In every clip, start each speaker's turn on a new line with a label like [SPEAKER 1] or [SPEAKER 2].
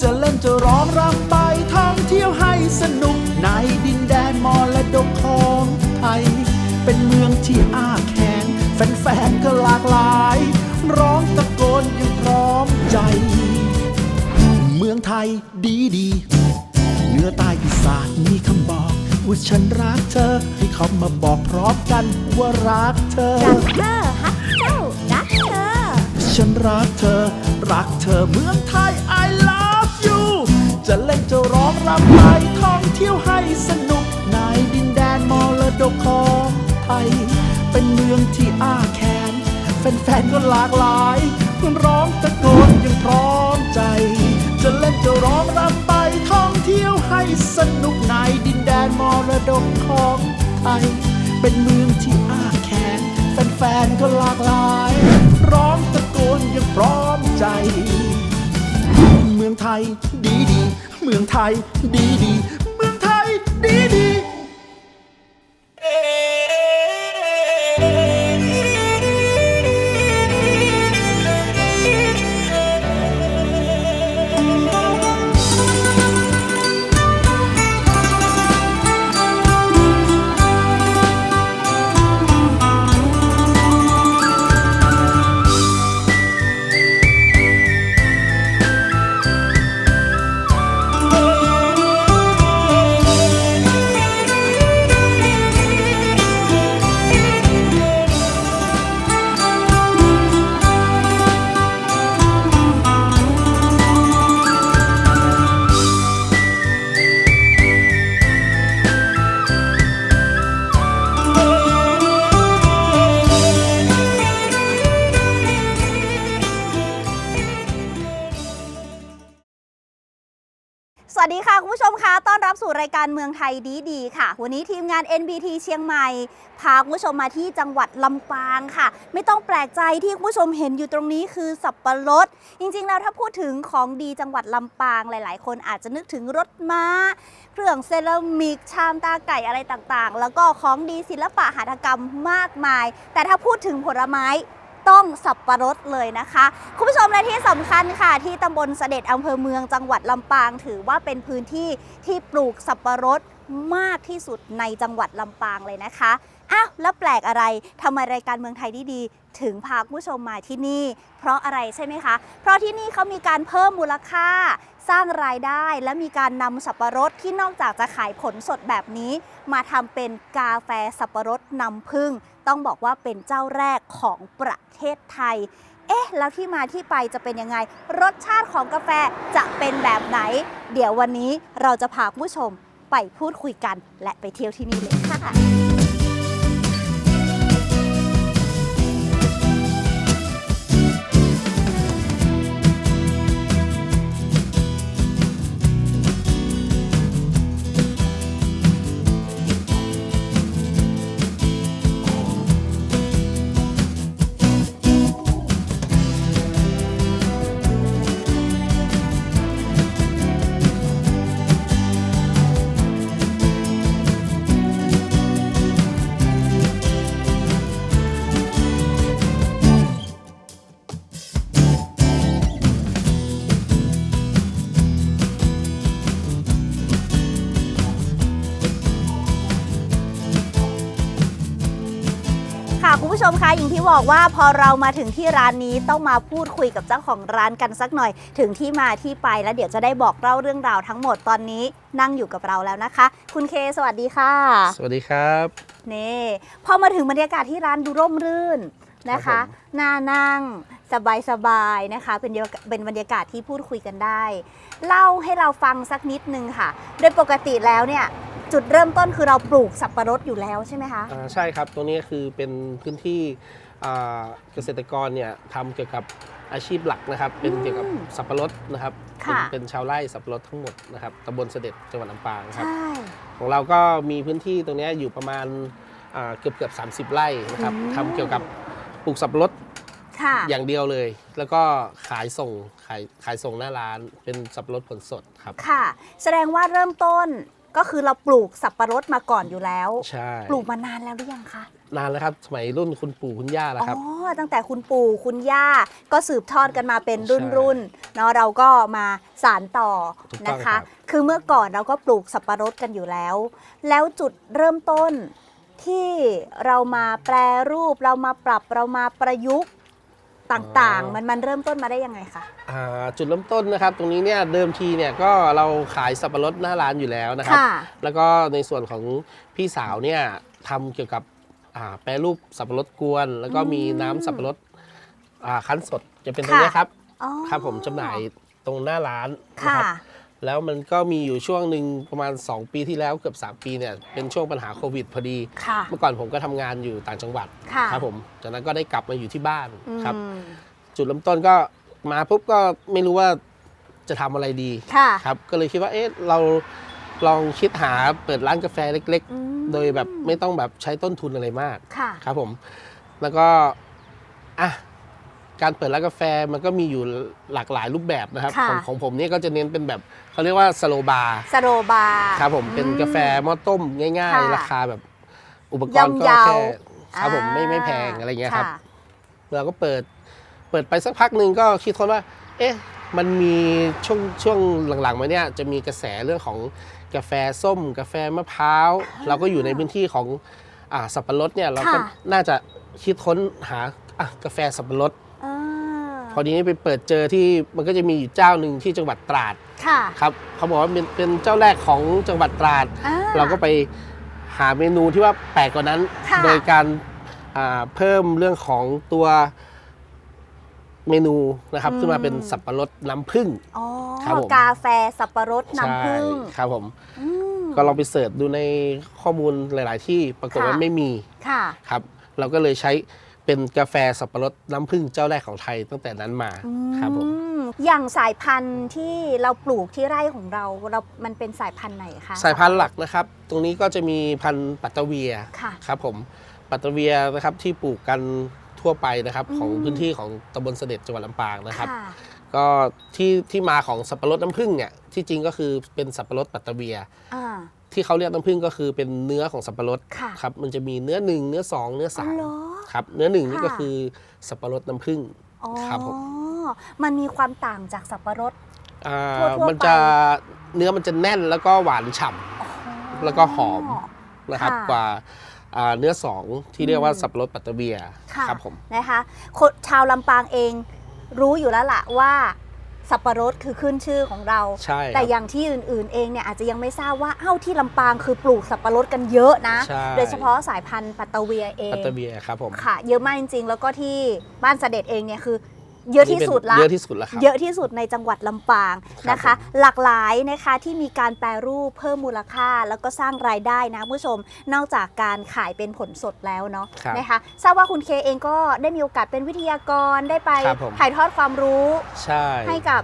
[SPEAKER 1] จะเล่นจะร้องรำไปท่องเที่ยวให้สนุกในดินแดนมรดกของไทย เป็นเมืองที่อ้าแขนแฟนๆก็หลากหลาย ร้องตะโกนอยังพร้อมใจ เมืองไทยดีดีเหนื้อใต้อีสานมีคำบอกว่าฉันรักเธอ ให้เขามาบอกพร้อมกันว่ารักเธอ
[SPEAKER 2] รักเธอฮักเจ้ารักเธอ
[SPEAKER 1] ฉันรักเธอ รักเธอเมืองไทย I love จะเล่นจะร้องรำไปท่องเที่ยวให้สนุกในดินแดนมรดกของไทย เป็นเมืองที่อ้าแขน แฟนๆก็หลากหลายร้องตะโกนยังพร้อมใจ จะเล่นจะร้องรำไปท่องเที่ยวให้สนุกในดินแดนมรดกของไทย เป็นเมืองที่อ้าแขน แฟนๆก็หลากหลาย ร้องตะโกนยังพร้อมใจ มืองไทยดีดี เมืองไทยดีดี เมืองไทยดีดี
[SPEAKER 2] การเมืองไทยดีๆค่ะ วันนี้ทีมงาน NBT เชียงใหม่ พาคุณผู้ชมมาที่จังหวัดลำปางค่ะ ไม่ต้องแปลกใจที่คุณผู้ชมเห็นอยู่ตรงนี้คือสับปะรด จริงๆ แล้วถ้าพูดถึงของดีจังหวัดลำปางหลาย ๆ คนอาจจะนึกถึงรถม้า เครื่องเซรามิก ชามตาไก่อะไรต่างๆ แล้วก็ของดีศิลปะหัตถกรรมมากมาย แต่ถ้าพูดถึงผลไม้ ต้องสับปะรดเลยนะคะ คุณผู้ชมและที่สำคัญค่ะ ที่ตำบลเสด็จอำเภอเมืองจังหวัดลำปาง ถือว่าเป็นพื้นที่ที่ปลูกสับปะรดมากที่สุดในจังหวัดลำปางเลยนะคะ อ้าว แล้วแปลกอะไรทำไมรายการเมืองไทยดีๆ ถึงพาคุณผู้ชมมาที่นี่ เพราะอะไรใช่ไหมคะ เพราะที่นี่เขามีการเพิ่มมูลค่า สร้างรายได้ และมีการนำสับปะรดที่นอกจากจะขายผลสดแบบนี้ มาทำเป็นกาแฟสับปะรดนำพึ่ง ต้องบอกว่าเป็นเจ้าแรกของประเทศไทย เอ๊ะ แล้วที่มาที่ไปจะเป็นยังไง รสชาติของกาแฟจะเป็นแบบไหน เดี๋ยววันนี้เราจะพาผู้ชมไปพูดคุยกัน และไปเที่ยวที่นี่เลยค่ะ อย่างที่บอกว่าพอเรามาถึงที่ร้านนี้ต้องมาพูดคุยกับเจ้าของร้านกันสักหน่อย ถึงที่มาที่ไปแล้วเดี๋ยวจะได้บอกเล่าเรื่องราวทั้งหมดตอนนี้นั่งอยู่กับเราแล้วนะคะ คุณเคสวัสดีค่ะ
[SPEAKER 3] สวัสดีครับ
[SPEAKER 2] นี่พอมาถึงบรรยากาศที่ร้านดูร่มรื่นนะ
[SPEAKER 3] ครั
[SPEAKER 2] คะ
[SPEAKER 3] บผม
[SPEAKER 2] น่านั่งสบายสบายๆนะคะ เป็นเดียวเป็นบรรยากาศที่พูดคุยกันได้ เล่าให้เราฟังสักนิดนึงค่ะ โดยปกติแล้วเนี่ย จุดเริ่มต้นคือเราปลูกสับปะรดอยู่แล้วใช่ไหมคะ
[SPEAKER 3] อ่าใช่ครับตรงนี้คือเป็นพื้นที่อ่าเกษตรกรเนี่ยทำเกี่ยวกับอาชีพหลักนะครับ เป็นเกี่ยวกับสับปะรดนะครับเป็น
[SPEAKER 2] ค่ะ
[SPEAKER 3] เป็นชาวไร่สับปะรดทั้งหมดนะครับตำบลเสด็จจังหวัดลำปางครับ
[SPEAKER 2] ใช่
[SPEAKER 3] ของเราก็มีพื้นที่ตรงเนี้ยอยู่ประมาณอ่าเกือบเกือบ30 ไร่นะครับ
[SPEAKER 2] อืม
[SPEAKER 3] ทำเกี่ยวกับปลูกสับปะรด
[SPEAKER 2] ค่ะ
[SPEAKER 3] อย่างเดียวเลย แล้วก็ขายส่งขายขายส่งหน้าร้านเป็นสับปะรดผลสดครับ
[SPEAKER 2] ค่ะ แสดงว่าเริ่มต้น ก็คือเราปลูกสับปะรดมาก่อนอยู่แล้ว
[SPEAKER 3] ใช่
[SPEAKER 2] ปลูกมานานแล้วหรือยังคะ
[SPEAKER 3] นานแล้วครับ สมัยรุ่นคุณปู่คุณย่าแล้วครับ
[SPEAKER 2] อ๋อตั้งแต่คุณปู่คุณย่าก็สืบทอดกันมาเป็นรุ่น
[SPEAKER 3] ใช่
[SPEAKER 2] รุ่นเนาะเราก็มาสารต่อ
[SPEAKER 3] ถูกต้อง
[SPEAKER 2] นะคะ
[SPEAKER 3] ครับ
[SPEAKER 2] คือเมื่อก่อนเราก็ปลูกสับปะรดกันอยู่แล้ว แล้วจุดเริ่มต้นที่เรามาแปรรูปเรามาปรับเรามาประยุกต์ต่างๆ มันมันเริ่มต้นมาได้ยังไงคะ
[SPEAKER 3] อ่า จุดเริ่มต้นนะครับตรงนี้เนี่ยเดิมทีเนี่ยก็เราขายสับปะรดหน้าร้านอยู่แล้วนะครับ
[SPEAKER 2] ค่ะ
[SPEAKER 3] แล้วก็ในส่วนของพี่สาวเนี่ยทำเกี่ยวกับอ่าแปรรูปสับปะรดกวน แล้วก็มีน้ำสับปะรดอ่าคั้นสดจะเป็นตรงเนี้ยครับ
[SPEAKER 2] อ๋อ
[SPEAKER 3] ครับผมจำหน่ายตรงหน้าร้านนะ
[SPEAKER 2] ค่ะ
[SPEAKER 3] ครับ แล้วมันก็มีอยู่ช่วงหนึ่งประมาณ 2 ปีที่แล้วเกือบ 3 ปีเนี่ยเป็นช่วงปัญหาโควิดพอดี
[SPEAKER 2] ค่ะ
[SPEAKER 3] เมื่อก่อนผมก็ทำงานอยู่ต่างจังหวัด
[SPEAKER 2] ค่ะ
[SPEAKER 3] ครับผมจากนั้นก็ได้กลับมาอยู่ที่บ้านครับ
[SPEAKER 2] อืม
[SPEAKER 3] จุดเริ่มต้นก็ มาปุ๊บก็ไม่รู้ว่าจะทำอะไรดี
[SPEAKER 2] ค่ะ
[SPEAKER 3] ครับ ก็เลยคิดว่าเอ๊ะเราลองคิดหาเปิดร้านกาแฟเล็ก
[SPEAKER 2] อืม
[SPEAKER 3] ๆ โดยแบบไม่ต้องแบบใช้ต้นทุนอะไรมาก
[SPEAKER 2] ค่ะ
[SPEAKER 3] ครับผม แล้วก็อะการเปิดร้านกาแฟมันก็มีอยู่หลากหลายรูปแบบนะครับ
[SPEAKER 2] ค่ะ
[SPEAKER 3] ของของผมเนี่ยก็จะเน้นเป็นแบบเขาเรียกว่าสโลบาร์
[SPEAKER 2] สโรบาร์
[SPEAKER 3] ครับผมเป็น
[SPEAKER 2] อืม
[SPEAKER 3] กาแฟหม้อต้มง่าย
[SPEAKER 2] ค่ะ
[SPEAKER 3] ๆ ราคาแบบอุปกรณ์ก็
[SPEAKER 2] ย่อมเยา
[SPEAKER 3] แค่ครับผมไม่
[SPEAKER 2] อ่า
[SPEAKER 3] ไม่แพงอะไรเงี้ยครับ
[SPEAKER 2] ค่ะ
[SPEAKER 3] เราก็เปิด เปิดไปสักพักหนึ่งก็คิดค้นว่า เอ๊ะ มันมีช่วงช่วงหลังๆมาเนี่ยจะมีกระแสเรื่องของกาแฟส้ม กาแฟมะพร้าว เราก็อยู่ในพื้นที่ของอ่าสับปะรดเนี่ยเราก็
[SPEAKER 2] ค่ะ
[SPEAKER 3] น่าจะคิดค้นหาอะกาแฟสับปะรด
[SPEAKER 2] อ่า
[SPEAKER 3] พอดีนี้ไปเปิดเจอที่มันก็จะมีอยู่เจ้าหนึ่งที่จังหวัดตราด
[SPEAKER 2] ค่ะ
[SPEAKER 3] ครับเขาบอกว่าเป็นเป็นเจ้าแรกของจังหวัดตราด
[SPEAKER 2] อ่
[SPEAKER 3] เราก็ไปหาเมนูที่ว่าแปลกกว่านั้น
[SPEAKER 2] ค่ะ
[SPEAKER 3] โดยการอ่าเพิ่มเรื่องของตัว เมนูนะครับ
[SPEAKER 2] อืม
[SPEAKER 3] ขึ้นมาเป็นสับปะรดน้ำผึ้ง
[SPEAKER 2] อ๋อ
[SPEAKER 3] ครับผม
[SPEAKER 2] กาแฟสับปะรดน้ำผึ้ง
[SPEAKER 3] ใช่ครับผม
[SPEAKER 2] อืม
[SPEAKER 3] ก็ลองไปเสิร์ชดูในข้อมูลหลาย ๆ ที่ปรากฏว่า
[SPEAKER 2] ค่ะ
[SPEAKER 3] ไม่มี
[SPEAKER 2] ค่ะ
[SPEAKER 3] ครับ เราก็เลยใช้เป็นกาแฟสับปะรดน้ำผึ้งเจ้าแรกของไทยตั้งแต่นั้นมาครับผม
[SPEAKER 2] อืมอย่างสายพันธุ์ที่เราปลูกที่ไร่ของเราเรา มันเป็นสายพันธุ์ไหนคะ
[SPEAKER 3] สายพันธุ์หลักนะครับ ตรงนี้ก็จะมีพันธุ์ปัตตะเวีย
[SPEAKER 2] ค่ะ
[SPEAKER 3] ครับผมปัตตะเวียนะครับที่ปลูกกัน ทั่วไปนะครับ
[SPEAKER 2] อืม
[SPEAKER 3] ของพื้นที่ของตำบลเสด็จจังหวัดลำปางนะครับ
[SPEAKER 2] ค่ะ
[SPEAKER 3] ก็ที่ที่มาของสับปะรดน้ำผึ้งเนี่ยที่จริงก็คือเป็นสับปะรดปัตตะเวีย
[SPEAKER 2] อ่า
[SPEAKER 3] ที่เขาเรียกน้ำผึ้งก็คือเป็นเนื้อของสับปะรด
[SPEAKER 2] ค่ะ
[SPEAKER 3] ครับมันจะมีเนื้อหนึ่งเนื้อสองเนื้อ
[SPEAKER 2] อ๋
[SPEAKER 3] สา
[SPEAKER 2] อ
[SPEAKER 3] ม
[SPEAKER 2] เหรอ
[SPEAKER 3] ครับเนื้อหนึ่งนี่
[SPEAKER 2] ค่ะ
[SPEAKER 3] ก็คือสับปะรดน้ำผึ้ง
[SPEAKER 2] อ๋อ
[SPEAKER 3] ครับผม
[SPEAKER 2] มันมีความต่างจากสับปะรด
[SPEAKER 3] อ่า
[SPEAKER 2] ทั่วๆ
[SPEAKER 3] มันจะเนื้อมันจะแน่นแล้วก็หวานฉ่ำแล้วก็หอมนะครับ
[SPEAKER 2] ค่ะ
[SPEAKER 3] กว่าอ่า เนื้อสองที่เรียกว่าสับปะรดปัตตะเวีย
[SPEAKER 2] ค่ะ
[SPEAKER 3] ครับผม
[SPEAKER 2] นะคะคนชาวลำปางเองรู้อยู่แล้วล่ะว่าสับปะรดคือขึ้นชื่อของเรา
[SPEAKER 3] ใช่ครับ
[SPEAKER 2] แต่อย่างที่อื่นๆเองเนี่ยอาจจะยังไม่ทราบว่าเอ้าที่ลำปางคือปลูกสับปะรดกันเยอะนะ
[SPEAKER 3] ใช่
[SPEAKER 2] โดยเฉพาะสายพันธุ์ปัตตะเวียเอง
[SPEAKER 3] ปัตตะเวียครับผม
[SPEAKER 2] ค่ะ เยอะมากจริงๆ แล้วก็ที่บ้านเสด็จเองเนี่ยคือ เยอะที่สุดละ
[SPEAKER 3] เยอะที่สุดแล้วครับ
[SPEAKER 2] เยอะที่สุดในจังหวัดลำปางนะ
[SPEAKER 3] ครั
[SPEAKER 2] คะ
[SPEAKER 3] บผม
[SPEAKER 2] หลากหลายนะคะที่มีการแปรรูปเพิ่มมูลค่า แล้วก็สร้างรายได้นะผู้ชม นอกจากการขายเป็นผลสดแล้วเนาะ
[SPEAKER 3] ครับ
[SPEAKER 2] นะคะทราบว่าคุณเคเองก็ได้มีโอกาสเป็นวิทยากรได้ไป
[SPEAKER 3] ครับผม
[SPEAKER 2] ถ่ายทอดความรู้
[SPEAKER 3] ใช่
[SPEAKER 2] ให้กับ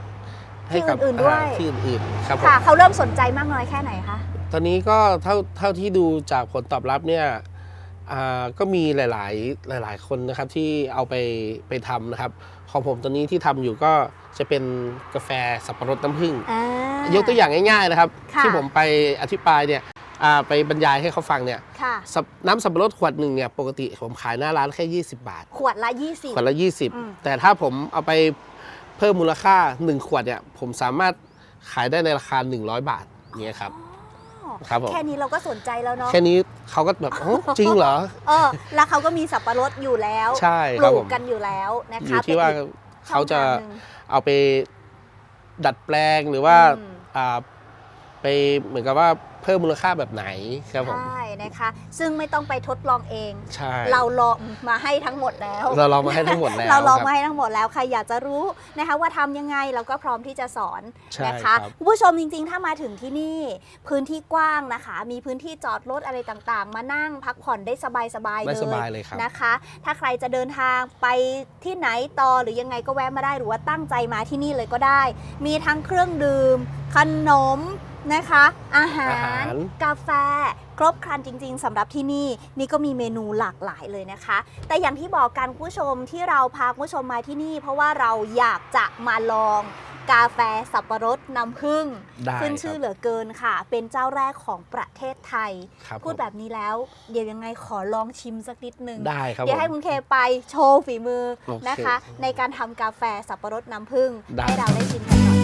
[SPEAKER 2] ที่อื่นๆด้วย
[SPEAKER 3] อ่าที่อื่นๆครับผม
[SPEAKER 2] ค่ะเขาเริ่มสนใจมากน้อยแค่ไหนคะ
[SPEAKER 3] ตอนนี้ก็เท่าเท่าที่ดูจากผลตอบรับเนี่ยอ่า ก็มีหลาย ๆ หลาย ๆ คนนะครับที่เอาไปไปทำนะครับ ของผมตอนนี้ที่ทำอยู่ก็จะเป็นกาแฟสับปะรดน้ำผึ้ง
[SPEAKER 2] อ่าย
[SPEAKER 3] กตัวอย่างง่าย ๆ นะครับ
[SPEAKER 2] ค่ะ
[SPEAKER 3] ที่ผมไปอธิบายเนี่ยอ่าไปบรรยายให้เขาฟังเนี่ย
[SPEAKER 2] ค่ะ
[SPEAKER 3] สับน้ำสับปะรดขวดหนึ่งเนี่ยปกติผมขายหน้าร้านแค่ 20 บาท
[SPEAKER 2] ขวดละ 20
[SPEAKER 3] ขวดละ
[SPEAKER 2] อืม
[SPEAKER 3] 20 แต่ถ้าผมเอาไปเพิ่มมูลค่า 1 ขวดเนี่ยผมสามารถขายได้ในราคา 100 บาทเนี่ยครับ
[SPEAKER 2] อ๋อ
[SPEAKER 3] ครับผม
[SPEAKER 2] แค่นี้เราก็สนใจแล้วเนาะ
[SPEAKER 3] แค่นี้เขาก็แบบโอ้จริงเหรอ
[SPEAKER 2] เออแล้วเขาก็มีสับปะรดอยู่แล้ว
[SPEAKER 3] ใช่
[SPEAKER 2] ป
[SPEAKER 3] ครับ
[SPEAKER 2] ลู
[SPEAKER 3] ผ
[SPEAKER 2] ก
[SPEAKER 3] ม
[SPEAKER 2] กันอยู่แล้วนะ
[SPEAKER 3] อ
[SPEAKER 2] คะ
[SPEAKER 3] ยู่ที่ว่า
[SPEAKER 2] ป็นอีก
[SPEAKER 3] เขาจะ
[SPEAKER 2] ช่องทางหนึ่ง
[SPEAKER 3] เอาไปดัดแปลงหรือว่า
[SPEAKER 2] อืม
[SPEAKER 3] อ่าไปเหมือนกับว่า เพิ่มมูลค่าแบบไหนครับผม
[SPEAKER 2] ใช่นะคะ ซึ่งไม่ต้องไปทดลองเอง
[SPEAKER 3] ใช่
[SPEAKER 2] เราลองมาให้ทั้งหมดแล้ว
[SPEAKER 3] เราลองมาให้ทั้งหมดแล้ว
[SPEAKER 2] เราลอง
[SPEAKER 3] คบ
[SPEAKER 2] มาให้ทั้งหมดแล้วใครอยากจะรู้นะคะว่าทำยังไงเราก็พร้อมที่จะสอน
[SPEAKER 3] ใช่
[SPEAKER 2] นะคะ
[SPEAKER 3] ครับ
[SPEAKER 2] คุณผู้ชมจริงๆ ถ้ามาถึงที่นี่ พื้นที่กว้างนะคะ มีพื้นที่จอดรถอะไรต่างๆ มานั่งพักผ่อนได้สบายๆ
[SPEAKER 3] ได้
[SPEAKER 2] เล
[SPEAKER 3] ส
[SPEAKER 2] ย
[SPEAKER 3] บายเลยครับ
[SPEAKER 2] นะคะ ถ้าใครจะเดินทางไปที่ไหนต่อหรือยังไงก็แวะมาได้หรือว่าตั้งใจมาที่นี่เลยก็ได้ มีทั้งเครื่องดื่มขนม นะคะ อาหา
[SPEAKER 3] อาหารร
[SPEAKER 2] กาแฟ ครบครันจริง ๆสำหรับที่นี่ นี่ก็มีเมนูหลากหลายเลยนะคะ แต่อย่างที่บอกกันคุณผู้ชมที่เราพาคุณผู้ชมมาที่นี่ เพราะว่าเราอยากจะมาลองกาแฟสับปะรดน้ำผึ้ง
[SPEAKER 3] ได้
[SPEAKER 2] ขึ้นชื่อ
[SPEAKER 3] ครับ
[SPEAKER 2] เหลือเกินค่ะ เป็นเจ้าแรกของประเทศไทย
[SPEAKER 3] ครับ
[SPEAKER 2] พูด
[SPEAKER 3] ผม
[SPEAKER 2] แบบนี้แล้ว เดี๋ยวยังไงขอลองชิมสักนิดนึง
[SPEAKER 3] ได้ครับ
[SPEAKER 2] เดี๋ยวให้
[SPEAKER 3] ผม
[SPEAKER 2] คุณเคไปโชว์ฝีมือ
[SPEAKER 3] โอเค
[SPEAKER 2] นะคะ ในการทำกาแฟสับปะรดน้ำผึ้ง
[SPEAKER 3] ได้
[SPEAKER 2] ให้เราได้ชิมกันหน่อย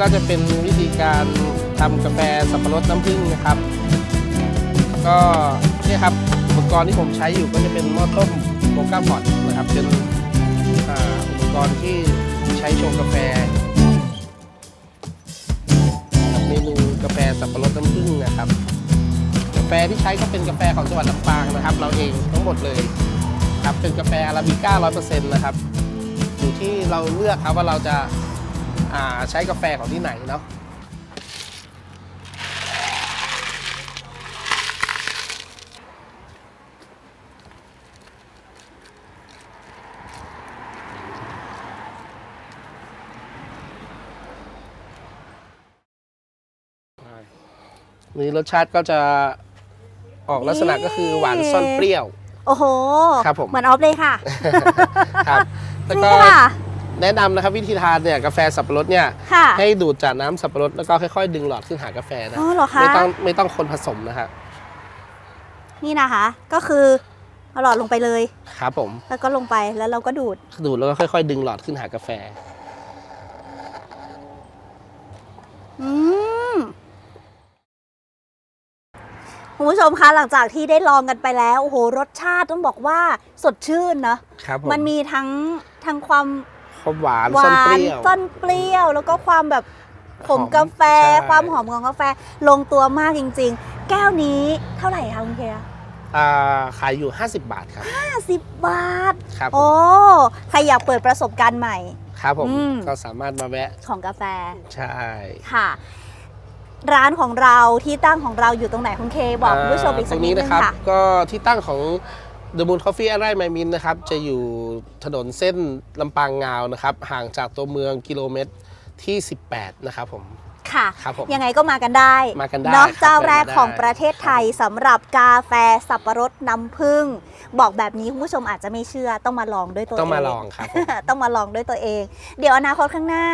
[SPEAKER 2] ก็จะเป็น
[SPEAKER 3] วิธีการทำกาแฟสับปะรดน้ำผึ้งนะครับ ก็เนี่ยครับอุปกรณ์ที่ผมใช้อยู่ก็จะเป็นหม้อต้มโมกาพอตนะครับเป็นอุปกรณ์ที่ใช้ชงกาแฟเมนูกาแฟสับปะรดน้ำผึ้งนะครับกาแฟที่ใช้ก็เป็นกาแฟของจังหวัดลำปางนะครับ เราเองทั้งหมดเลยครับเป็นกาแฟอาราบิก้าร้อยเปอร์เซ็นต์นะครับ อยู่ที่เราเลือกครับว่าเราจะ ใช้กาแฟของที่ไหนเนาะนี่รสชาติก็จะออกลักษณะก็คือหวานซ่อนเปรี้ยว
[SPEAKER 2] โอ้โห
[SPEAKER 3] ครับผม
[SPEAKER 2] เหมือนออฟเลยค่ะ
[SPEAKER 3] ครับ แล้วก็
[SPEAKER 2] นี่ค่ะ
[SPEAKER 3] แนะนำนะครับวิธีทานเนี่ยกาแฟสับปะรดเนี่ย
[SPEAKER 2] ค่ะ
[SPEAKER 3] ให้ดูดจากน้ำสับปะรดแล้วก็ค่อยๆ ดึงหลอดขึ้นหากาแฟนะ
[SPEAKER 2] อ๋อเหรอคะ
[SPEAKER 3] ไม่ต้องไม่ต้องคนผสมนะครับ
[SPEAKER 2] นี่นะคะ ก็คือเอาหลอดลงไปเลย
[SPEAKER 3] ครับผม
[SPEAKER 2] แล้วก็ลงไปแล้วเราก็ดูด
[SPEAKER 3] ดูดแล้วก็ค่อยๆ ดึงหลอดขึ้นหากาแฟ
[SPEAKER 2] อืมคุณผู้ชมคะหลังจากที่ได้ลองกันไปแล้ว โอ้โห รสชาติต้องบอกว่าสดชื่นเนอะ
[SPEAKER 3] ครับผม
[SPEAKER 2] มันมีทั้งทั้งความ
[SPEAKER 3] ความหวาน
[SPEAKER 2] ห
[SPEAKER 3] ซ่อน
[SPEAKER 2] วา
[SPEAKER 3] เป
[SPEAKER 2] น
[SPEAKER 3] รี้ยว
[SPEAKER 2] ต้นเปรี้ยว แล้วก็ความแบบขม
[SPEAKER 3] หอม
[SPEAKER 2] กาแฟ
[SPEAKER 3] ใช่
[SPEAKER 2] ความหอมของกาแฟลงตัวมากจริง ๆ แก้วนี้เท่าไหร่คะคุณเค
[SPEAKER 3] อ่าขายอยู่ 50 บาทครับ
[SPEAKER 2] ห้าสิบบาท
[SPEAKER 3] ครับผม
[SPEAKER 2] โอ้ใครอยากเปิดประสบการณ์ใหม่
[SPEAKER 3] ครับผม
[SPEAKER 2] อืม
[SPEAKER 3] ก็สามารถมาแวะ
[SPEAKER 2] ของกาแฟ
[SPEAKER 3] ใช่
[SPEAKER 2] ค่ะ ร้านของเราที่ตั้งของเราอยู่ตรงไหนคุณเคบอกคุณผู้ชมอีก
[SPEAKER 3] ต
[SPEAKER 2] สั
[SPEAKER 3] ร
[SPEAKER 2] ก
[SPEAKER 3] ง
[SPEAKER 2] นิ
[SPEAKER 3] นี้
[SPEAKER 2] ดนึ
[SPEAKER 3] นะ
[SPEAKER 2] ง
[SPEAKER 3] ครับ
[SPEAKER 2] ค่ะ
[SPEAKER 3] ก็ที่ตั้งของ The Moon Coffee ไร่ไมมินนะครับจะอยู่ถนนเส้นลำปางงาวนะครับห่างจากตัวเมืองกิโลเมตรที่ 18 นะครับผม
[SPEAKER 2] ค่ะ
[SPEAKER 3] ครับผม
[SPEAKER 2] ยังไงก็มากันได้
[SPEAKER 3] มากันได้
[SPEAKER 2] เนาะ
[SPEAKER 3] ครับ
[SPEAKER 2] เจ้าแรก
[SPEAKER 3] เดินมาได้
[SPEAKER 2] ของประเทศไทยสำหรับกาแฟสับปะรดน้ำผึ้งบอกแบบนี้คุณผู้ชมอาจจะไม่เชื่อต้องมาลองด้วยตัวเอง
[SPEAKER 3] ต้องมาลองครับผม
[SPEAKER 2] ต้องมาลองด้วยตัวเอง เดี๋ยวอนาคตข้างหน้า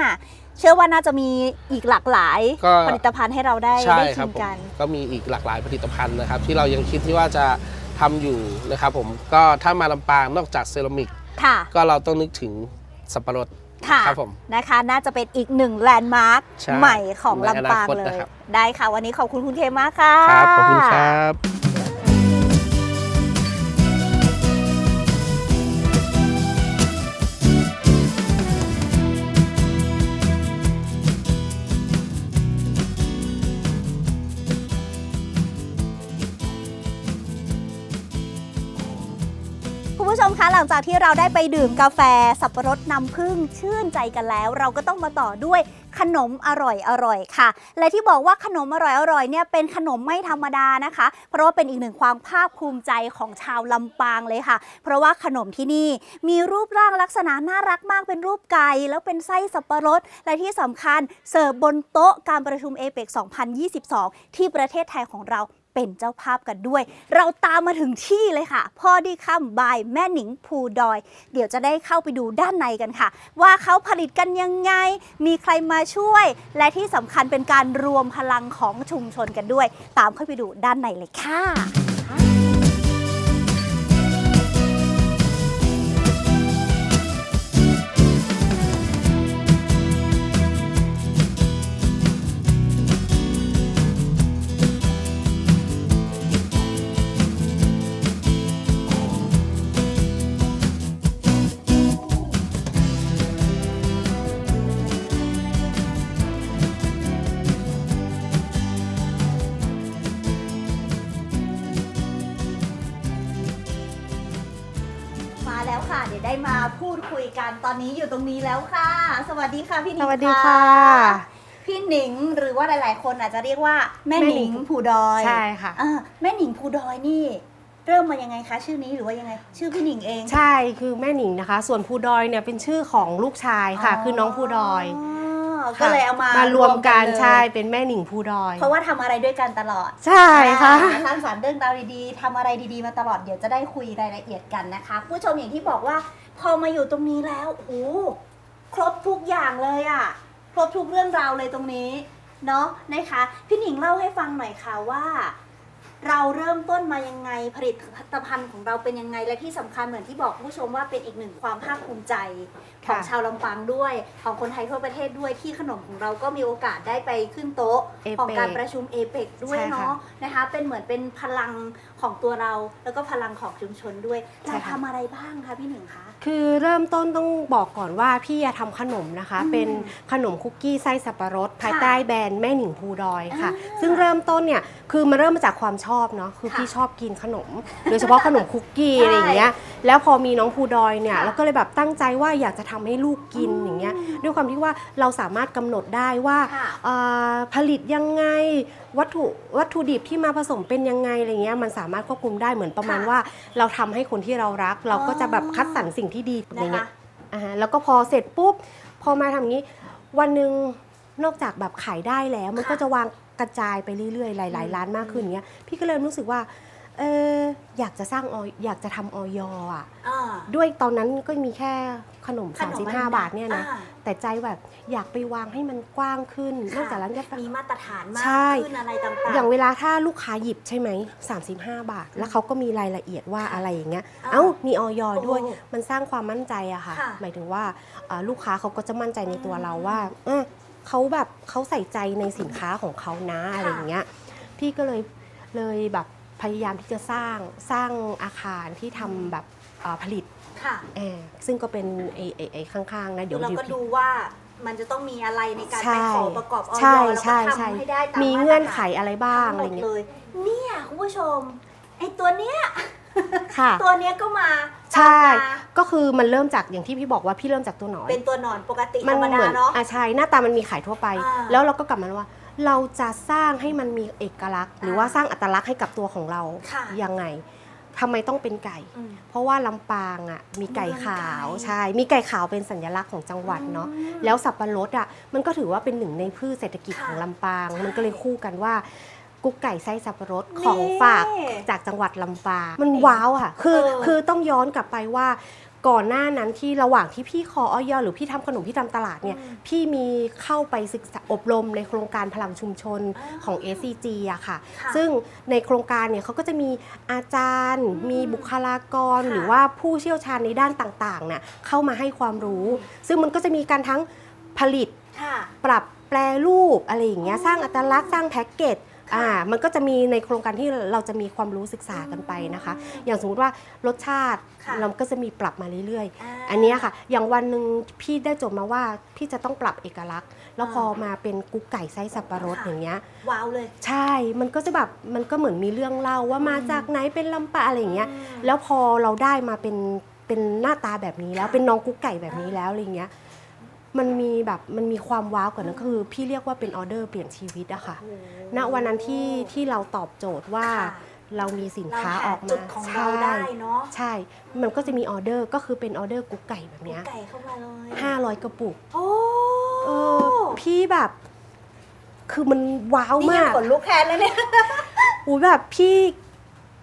[SPEAKER 2] เชื่อว่าน่าจะมีอีกหลากหลาย
[SPEAKER 3] ก็
[SPEAKER 2] ผลิตภัณฑ์ให้เราได้
[SPEAKER 3] ใช่
[SPEAKER 2] ได้
[SPEAKER 3] ครั
[SPEAKER 2] ชิ
[SPEAKER 3] บ
[SPEAKER 2] ม
[SPEAKER 3] ผม
[SPEAKER 2] กัน
[SPEAKER 3] ก็มีอีกหลากหลายผลิตภัณฑ์นะครับ ที่เรายังคิดที่ว่าจะ ทำอยู่นะครับผมก็ถ้ามาลำปางนอกจากเซรามิก
[SPEAKER 2] ค่ะ
[SPEAKER 3] ก็เราต้องนึกถึงสับปะรด
[SPEAKER 2] ค่ะ
[SPEAKER 3] ครับผม
[SPEAKER 2] นะคะน่าจะเป็นอีกหนึ่งแลนด์มาร์ค
[SPEAKER 3] ใช่
[SPEAKER 2] ใหม่ของ
[SPEAKER 3] ในอนา
[SPEAKER 2] ลำปาง
[SPEAKER 3] คต
[SPEAKER 2] เลย
[SPEAKER 3] นะครับ
[SPEAKER 2] ได้ค่ะ วันนี้ขอบคุณคุณเคมากค่ะ
[SPEAKER 3] ครับขอบคุณครับ
[SPEAKER 2] หลังจากที่เราได้ไปดื่มกาแฟสับปะรดน้ำผึ้งชื่นใจกันแล้ว เราก็ต้องมาต่อด้วยขนมอร่อยอร่อยค่ะ และที่บอกว่าขนมอร่อยอร่อยเนี่ยเป็นขนมไม่ธรรมดานะคะ เพราะว่าเป็นอีกหนึ่งความภาคภูมิใจของชาวลำปางเลยค่ะ เพราะว่าขนมที่นี่มีรูปร่างลักษณะน่ารักมากเป็นรูปไก่แล้วเป็นไส้สับปะรด และที่สำคัญเสิร์ฟบนโต๊ะการประชุมเอเปก2022 ที่ประเทศไทยของเรา เป็นเจ้าภาพกันด้วย เราตามมาถึงที่เลยค่ะ พ่อดีคำบายแม่หนิงภูดอย เดี๋ยวจะได้เข้าไปดูด้านในกันค่ะ ว่าเขาผลิตกันยังไง มีใครมาช่วย และที่สำคัญเป็นการรวมพลังของชุมชนกันด้วย ตามเข้าไปดูด้านในเลยค่ะ มาแล้วค่ะ เดี๋ยวได้มาพูดคุยกันตอนนี้อยู่ตรงนี้แล้วค่ะ สวัสดีค่ะพี่นิง
[SPEAKER 4] สวัสดีค่ะ
[SPEAKER 2] พี่หนิงหรือว่าหลาย ๆ คนอาจจะเรียกว่าแม่ห
[SPEAKER 4] นิ
[SPEAKER 2] นิงผูดอย
[SPEAKER 4] ใช่ค่ะ
[SPEAKER 2] อ่แม่หนิงผูดอยนี่ เริ่มมายังไงคะชื่อนี้หรือว่ายังไง ชื่อพี่หนิงเอง
[SPEAKER 4] ใช่คือแม่หนิงนะคะ ส่วนภูดอยเนี่ยเป็นชื่อของลูกชายค่ะ คือน้องภูดอย
[SPEAKER 2] ก็เลยเอามามา
[SPEAKER 4] รวมกัน
[SPEAKER 2] เลย
[SPEAKER 4] ใช่เป็นแม่หนิงภูดอย
[SPEAKER 2] เพราะว่าทำอะไรด้วยกันตลอด
[SPEAKER 4] ใช่ค่ะ
[SPEAKER 2] อ่าสร้างสรรค์เรื่องราวดีๆทำอะไรดีๆมาตลอดเดี๋ยวจะได้คุยรายละเอียดกันนะคะ ผู้ชมอย่างที่บอกว่าพอมาอยู่ตรงนี้แล้วโอ้โหครบทุกอย่างเลยอะ่ะ ครบทุกเรื่องราวเลยตรงนี้ เนาะนะคะ พี่หนิงเล่าให้ฟังหน่อยค่ะว่า เราเริ่มต้นมายังไงผลิตภัณฑ์ของเราเป็นยังไง และที่สำคัญเหมือนที่บอกคุณผู้ชมว่าเป็นอีกหนึ่งความภาคภูมิใจ ของ
[SPEAKER 4] ค่ะ
[SPEAKER 2] ชาวลำปางด้วย ของคนไทยทั่วประเทศด้วยที่ขนมของเราก็มีโอกาสได้ไปขึ้นโต๊ะ
[SPEAKER 4] APEC
[SPEAKER 2] ของการประชุมเอเปกด้วย
[SPEAKER 4] ใช่ค่ะ
[SPEAKER 2] เนาะนะคะเป็นเหมือนเป็นพลังของตัวเรา แล้วก็พลังของชุมชนด้วย
[SPEAKER 4] ใช่
[SPEAKER 2] เรา
[SPEAKER 4] ค่ะ
[SPEAKER 2] ทำอะไรบ้างคะพี่หนึ่งคะ
[SPEAKER 4] คือเริ่มต้นต้องบอกก่อนว่าพี่จะทำขนมนะคะ
[SPEAKER 2] อืม
[SPEAKER 4] เป็นขนมคุกกี้ไส้สับปะรด ภาย
[SPEAKER 2] ค่ะ
[SPEAKER 4] ใต้แบรนด์แม่หนิงภูดอยค่ะ
[SPEAKER 2] อ่า
[SPEAKER 4] ซึ่งเริ่มต้นเนี่ยคือมันเริ่มมาจากความชอบเนาะคือ
[SPEAKER 2] ค่ะ
[SPEAKER 4] พี่ชอบกินขนม โดยเฉพาะขนมคุกกี้
[SPEAKER 2] ใช่
[SPEAKER 4] อะไรอย่างเงี้ยแล้วพอมีน้องภูดอยเนี่ย
[SPEAKER 2] ค่ะ
[SPEAKER 4] เราก็เลยแบบตั้งใจว่าอยากจะทำให้ลูกกินอย่างเงี้ยด้วยความที่ว่าเราสามารถกำหนดได้ว่า
[SPEAKER 2] ค่ะ
[SPEAKER 4] เอ่อผลิตยังไงวัตถุวัตถุดิบที่มาผสมเป็นยังไงอะไรเงี้ยมันสามารถควบคุมได้เหมือนประมาณ
[SPEAKER 2] ค่ะ
[SPEAKER 4] ว่า เราทำให้คนที่เรารัก เราก็จะแบบคัดสรรสิ่งที่ดีอย่าง
[SPEAKER 2] นะ
[SPEAKER 4] เงี้
[SPEAKER 2] คะ
[SPEAKER 4] ยอ่าฮะแล้วก็พอเสร็จปุ๊บพอมาทำอย่างนี้วันหนึ่งนอกจากแบบขายได้แล้วมัน
[SPEAKER 2] ค่ะ
[SPEAKER 4] ก็จะวาง กระจายไปเรื่อยๆ หลาย
[SPEAKER 2] อืม
[SPEAKER 4] ๆร้านมากขึ้นอย่างเงี้ยพี่ก็เลยรู้สึกว่าเอออยากจะสร้างออยอยากจะทำออยอะ
[SPEAKER 2] อ่า
[SPEAKER 4] ด้วยตอนนั้นก็มีแค่ขนม
[SPEAKER 2] ขนมมัน
[SPEAKER 4] 35 บาทเนี่ยนะ
[SPEAKER 2] อ่า
[SPEAKER 4] แต่ใจแบบอยากไปวางให้มันกว้างขึ้นนอกจากร้านกาแฟ
[SPEAKER 2] มีมาตรฐานมาก
[SPEAKER 4] ใช่
[SPEAKER 2] ขึ้นอะไรต่างๆ
[SPEAKER 4] อย่างเวลาถ้าลูกค้าหยิบใช่ไหม35 บาท แล้วเขาก็มีรายละเอียดว่าอะไรอย่างเงี้ย
[SPEAKER 2] อ่า
[SPEAKER 4] เอ้า มีออยด้วย
[SPEAKER 2] โอ้
[SPEAKER 4] มันสร้างความมั่นใจอะค่ะ
[SPEAKER 2] ค่ะ
[SPEAKER 4] หมายถึงว่าอ่าลูกค้าเขาก็จะมั่นใจในตัวเราว่าเออ เขาแบบเขาใส่ใจในสินค้าของเขานะอะไรอย่างเงี้ยพี่ก็เลยเลยแบบพยายามที่จะสร้างสร้างอาคารที่ทำแบบอ่าผลิต
[SPEAKER 2] ค่ะ
[SPEAKER 4] แอร์ซึ่งก็เป็นไอ้ไอ้ไอ้ข้างๆนะเดี๋ยว
[SPEAKER 2] เรา
[SPEAKER 4] ดี๋ยว
[SPEAKER 2] ก็
[SPEAKER 4] พี่
[SPEAKER 2] ดูว่ามันจะต้องมีอะไรในการ
[SPEAKER 4] ใช่
[SPEAKER 2] ไปขอประกอบออย
[SPEAKER 4] ใช่
[SPEAKER 2] แล้ว
[SPEAKER 4] ใช่
[SPEAKER 2] ก็
[SPEAKER 4] ใช่
[SPEAKER 2] ทำให้ได้ตาม
[SPEAKER 4] มี
[SPEAKER 2] มาตรฐาน
[SPEAKER 4] เงื่อนไขอะไรบ้าง
[SPEAKER 2] ทั้ง
[SPEAKER 4] อะ
[SPEAKER 2] ห
[SPEAKER 4] ไร
[SPEAKER 2] มด
[SPEAKER 4] เงี้ย
[SPEAKER 2] เลยเนี่ยคุณผู้ชมไอตัวเนี้ย
[SPEAKER 4] ค่ะ
[SPEAKER 2] ตัวเนี้ยก็มา
[SPEAKER 4] ใช่
[SPEAKER 2] ตามมา
[SPEAKER 4] ก็คือมันเริ่มจากอย่างที่พี่บอกว่าพี่เริ่มจากตัวหนอน
[SPEAKER 2] เป็นตัวหนอนปกติ
[SPEAKER 4] มั
[SPEAKER 2] ธรรม
[SPEAKER 4] เห
[SPEAKER 2] ดา
[SPEAKER 4] มืน
[SPEAKER 2] เนาะ
[SPEAKER 4] อะใช่หน้าตามันมีขายทั่วไป
[SPEAKER 2] อ่า
[SPEAKER 4] แล้วเราก็กลับมาว่า เราจะสร้างให้มันมีเอกลักษณ์ หรือว่า
[SPEAKER 2] อ่า
[SPEAKER 4] สร้างอัตลักษณ์ให้กับตัวของเรา
[SPEAKER 2] ค่ะ
[SPEAKER 4] ยังไงทำไมต้องเป็นไก่
[SPEAKER 2] อืม
[SPEAKER 4] เพราะว่าลำปางอะมีไก่ขาว
[SPEAKER 2] เมืองไก่
[SPEAKER 4] ใช่มีไก่ขาวเป็นสัญลักษณ์ของจังหวัดเนาะ
[SPEAKER 2] อืม
[SPEAKER 4] แล้วสับปะรดอะมันก็ถือว่าเป็นหนึ่งในพืชเศรษฐกิจ
[SPEAKER 2] ค่ะ
[SPEAKER 4] ของลำปาง
[SPEAKER 2] ใช่
[SPEAKER 4] มันก็เลยคู่กันว่า กุ๊กไก่ไส้สับปะรด
[SPEAKER 2] นี่
[SPEAKER 4] ของฝากจากจังหวัดลำปางมันว้าวอะ คือ
[SPEAKER 2] เออ
[SPEAKER 4] คือต้องย้อนกลับไปว่าก่อนหน้านั้นที่ระหว่างที่พี่ขอออยหรือพี่ทำขนมพี่ทำตลาดเนี่ย
[SPEAKER 2] อืม
[SPEAKER 4] พี่มีเข้าไปศึกษาอบรมในโครงการพลังชุมชน
[SPEAKER 2] อ่า
[SPEAKER 4] ของ SCG อะค่ะ
[SPEAKER 2] ค่ะ
[SPEAKER 4] ซึ่งในโครงการเนี่ยเขาก็จะมีอาจารย์
[SPEAKER 2] อืม
[SPEAKER 4] มีบุคลากร
[SPEAKER 2] ค่ะ
[SPEAKER 4] หรือว่าผู้เชี่ยวชาญในด้านต่างๆน่ะเข้ามาให้ความรู้ ซึ่งมันก็จะมีการทั้งผลิต
[SPEAKER 2] ค่ะ
[SPEAKER 4] ปรับแปลรูปอะไรอย่างเงี้ย
[SPEAKER 2] อ๋อ
[SPEAKER 4] สร้างอัตลักษณ์สร้างแพ็กเกจ
[SPEAKER 2] ค่ะ
[SPEAKER 4] อ่ามันก็จะมีในโครงการที่เราจะมีความรู้ศึกษากันไปนะคะ อย่างสมมติว่ารสชาติ
[SPEAKER 2] ค่ะ
[SPEAKER 4] เราก็จะมีปรับมาเรื่อยาๆ อันเนี้ยค่ะ อย่างวันหนึ่งพี่ได้โจทย์มาว่าพี่จะต้องปรับเอกลักษณ์ แล้ว
[SPEAKER 2] อ่า
[SPEAKER 4] พอมาเป็นกุ๊กไก่ไส้สับปะรด
[SPEAKER 2] ค่ะ
[SPEAKER 4] อย่างเงี้ย
[SPEAKER 2] ว้าวเลย
[SPEAKER 4] ใช่ มันก็จะแบบ มันก็เหมือนมีเรื่องเล่าว่ามา
[SPEAKER 2] อืม
[SPEAKER 4] จากไหนเป็นลำปางอะไรอย่างเงี้ย
[SPEAKER 2] อืม
[SPEAKER 4] แล้วพอเราได้มาเป็น เป็นหน้าตาแบบนี้แล้ว
[SPEAKER 2] ค่ะ
[SPEAKER 4] เป็นน้องกุ๊กไก่แบบนี้แล้วอะไรเงี้ย มันมีแบบมันมีความว้าวกว่านั้นก็คือ พี่เรียกว่าเป็นออเดอร์เปลี่ยนชีวิตอะค่ะ
[SPEAKER 2] โอ้
[SPEAKER 4] ณวันนั้นที่ที่เราตอบโจทย์ว่า
[SPEAKER 2] ค่ะ
[SPEAKER 4] เรามีสิน
[SPEAKER 2] เรา
[SPEAKER 4] ค้า
[SPEAKER 2] หา
[SPEAKER 4] ออก
[SPEAKER 2] จุ
[SPEAKER 4] มา
[SPEAKER 2] ดของ
[SPEAKER 4] ใช่
[SPEAKER 2] เราได้เนาะ
[SPEAKER 4] ใช่ มันก็จะมีออเดอร์ก็คือเป็นออเดอร์กุ๊กไก่แบบ
[SPEAKER 2] กุ๊
[SPEAKER 4] เนี้
[SPEAKER 2] ก
[SPEAKER 4] ย
[SPEAKER 2] ไก่เข้ามาเลย
[SPEAKER 4] ห้าร้อยกระปุก
[SPEAKER 2] โอ้
[SPEAKER 4] เออพี่แบบ คือมันว้าว
[SPEAKER 2] นี่
[SPEAKER 4] มา
[SPEAKER 2] ยัง
[SPEAKER 4] ก
[SPEAKER 2] ขนลุกแทนเลยเนี่ย
[SPEAKER 4] อุ้ยแบบพี่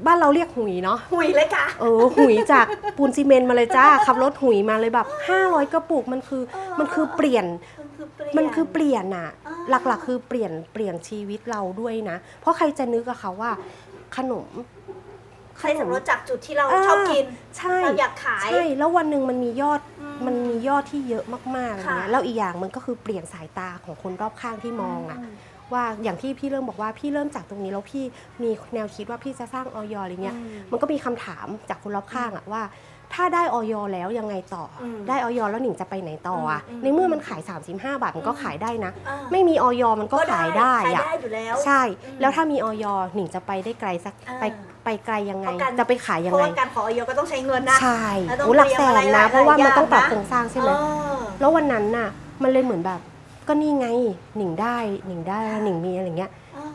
[SPEAKER 4] บ้านเราเรียกหุยเนาะ
[SPEAKER 2] หุยเลยค่ะ
[SPEAKER 4] เออหุยจากปูนซีเมนต์มาเลยจ้าขับรถหุยมาเลยแบบ 500 กระปุกมันคือ
[SPEAKER 2] เออ
[SPEAKER 4] มันคือเปลี่ยน
[SPEAKER 2] มันคือเปลี่ยน
[SPEAKER 4] มันคือเปลี่ยนอะ
[SPEAKER 2] อ่า
[SPEAKER 4] หลักๆ คือเปลี่ยนเปลี่ยนชีวิตเราด้วยนะ เพราะใครจะนึกอะคะว่าขนม
[SPEAKER 2] ใครสำรวจจากจุดที่เรา
[SPEAKER 4] อ่า
[SPEAKER 2] ชอบกิน
[SPEAKER 4] ใช่
[SPEAKER 2] เราอยากขาย
[SPEAKER 4] ใช่แล้ววันหนึ่งมันมียอด
[SPEAKER 2] อืม
[SPEAKER 4] มันมียอดที่เยอะมากๆอะไรเงี้ย
[SPEAKER 2] ค่ะ
[SPEAKER 4] แล้วอีกอย่างมันก็คือเปลี่ยนสายตาของคนรอบข้างที่มองอะ ว่าอย่างที่พี่เริ่มบอกว่าพี่เริ่มจากตรงนี้แล้วพี่มีแนวคิดว่าพี่จะสร้างออยอะไรเงี้ย
[SPEAKER 2] อืม
[SPEAKER 4] มันก็มีคำถามจากคนรอบข้างอะว่า ถ้าได้ออยแล้วยังไงต่ออ
[SPEAKER 2] ม
[SPEAKER 4] ได้ออยแล้วหนิงจะไปไหนต่ออะ
[SPEAKER 2] อืมอืม
[SPEAKER 4] ในเมื่อมันขาย 35 บาทมันก็ขายได้นะ
[SPEAKER 2] อ่า
[SPEAKER 4] ไม่มีออยมันก็ขายได้
[SPEAKER 2] ขาย
[SPEAKER 4] อะ
[SPEAKER 2] ได้อยู่แล้ว
[SPEAKER 4] ใช่
[SPEAKER 2] อืม
[SPEAKER 4] แล้วถ้ามีออยหนิงจะไปได้ไกลสัก
[SPEAKER 2] อ่า
[SPEAKER 4] ไปไปไกลยังไง
[SPEAKER 2] เพราะการ
[SPEAKER 4] จะไปขายยัง
[SPEAKER 2] เพราะ
[SPEAKER 4] ไง
[SPEAKER 2] ว่าการขอออยก็ต้องใช้เงินนะ
[SPEAKER 4] ใช่
[SPEAKER 2] แล้วต้อง
[SPEAKER 4] โอ้หลักแส
[SPEAKER 2] เตรียมอะไร
[SPEAKER 4] น
[SPEAKER 2] หลา
[SPEAKER 4] นะ
[SPEAKER 2] ย
[SPEAKER 4] เพราะว่ามันต้องปรับ
[SPEAKER 2] อย่างนะ
[SPEAKER 4] โครงสร้างใช่ไหม
[SPEAKER 2] เออ
[SPEAKER 4] แล้ววันนั้นน่ะมันเลยเหมือนแบบ ก็นี่ไงหนิงได้หนิงได้หนิงมีอะไรเงี้ย
[SPEAKER 2] อ่า